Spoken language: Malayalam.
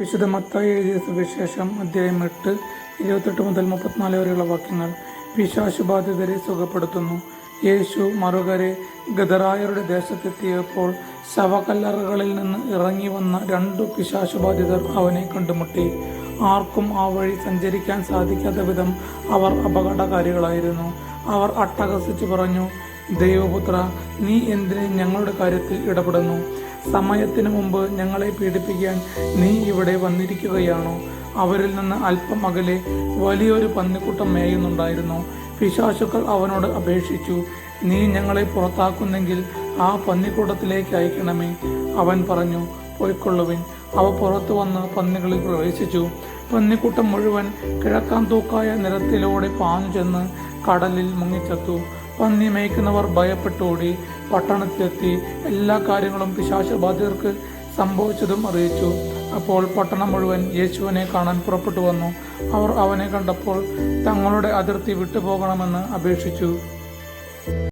വിശുദ്ധ മത്തായി എഴുതിയ സുവിശേഷം അധ്യായം എട്ട് ഇരുപത്തെട്ട് മുതൽ മുപ്പത്തിനാല് വരെയുള്ള വാക്യങ്ങൾ പിശാശുബാധിതരെ സുഖപ്പെടുത്തുന്നു. യേശു മറുകരെ ഗദറായരുടെ ദേശത്തെത്തിയപ്പോൾ ശവകല്ലറുകളിൽ നിന്ന് ഇറങ്ങി വന്ന രണ്ടു പിശാശുബാധിതർ അവനെ കണ്ടുമുട്ടി. ആർക്കും ആ വഴി സഞ്ചരിക്കാൻ സാധിക്കാത്ത വിധം അവർ അപകടകാരികളായിരുന്നു. അവർ അട്ടഹസിച്ചു പറഞ്ഞു ദൈവപുത്ര നീ എന്തിന് ഞങ്ങളുടെ കാര്യത്തിൽ ഇടപെടുന്നു? സമയത്തിന് മുമ്പ് ഞങ്ങളെ പീഡിപ്പിക്കാൻ നീ ഇവിടെ വന്നിരിക്കുകയാണോ? അവരിൽ നിന്ന് അല്പം അകലെ വലിയൊരു പന്നിക്കൂട്ടം മേയുന്നുണ്ടായിരുന്നു. പിശാശുക്കൾ അവനോട് അപേക്ഷിച്ചു നീ ഞങ്ങളെ പുറത്താക്കുന്നെങ്കിൽ ആ പന്നിക്കൂട്ടത്തിലേക്ക് അയക്കണമേ. അവൻ പറഞ്ഞു പോയിക്കൊള്ളുവിൻ. അവ പുറത്തു വന്ന് പന്നികളിൽ പ്രവേശിച്ചു. പന്നിക്കൂട്ടം മുഴുവൻ കിഴക്കാൻ തൂക്കായ നിരത്തിലൂടെ പാഞ്ഞു ചെന്ന് കടലിൽ മുങ്ങിച്ചത്തു. പന്നി മേയ്ക്കുന്നവർ ഭയപ്പെട്ടോടി പട്ടണത്തിലെത്തി എല്ലാ കാര്യങ്ങളും പിശാചബാധിതർക്ക് സംഭവിച്ചതും അറിയിച്ചു. അപ്പോൾ പട്ടണം മുഴുവൻ യേശുവിനെ കാണാൻ പുറപ്പെട്ടു വന്നു. അവർ അവനെ കണ്ടപ്പോൾ തങ്ങളുടെ അതിർത്തി വിട്ടുപോകണമെന്ന് അപേക്ഷിച്ചു.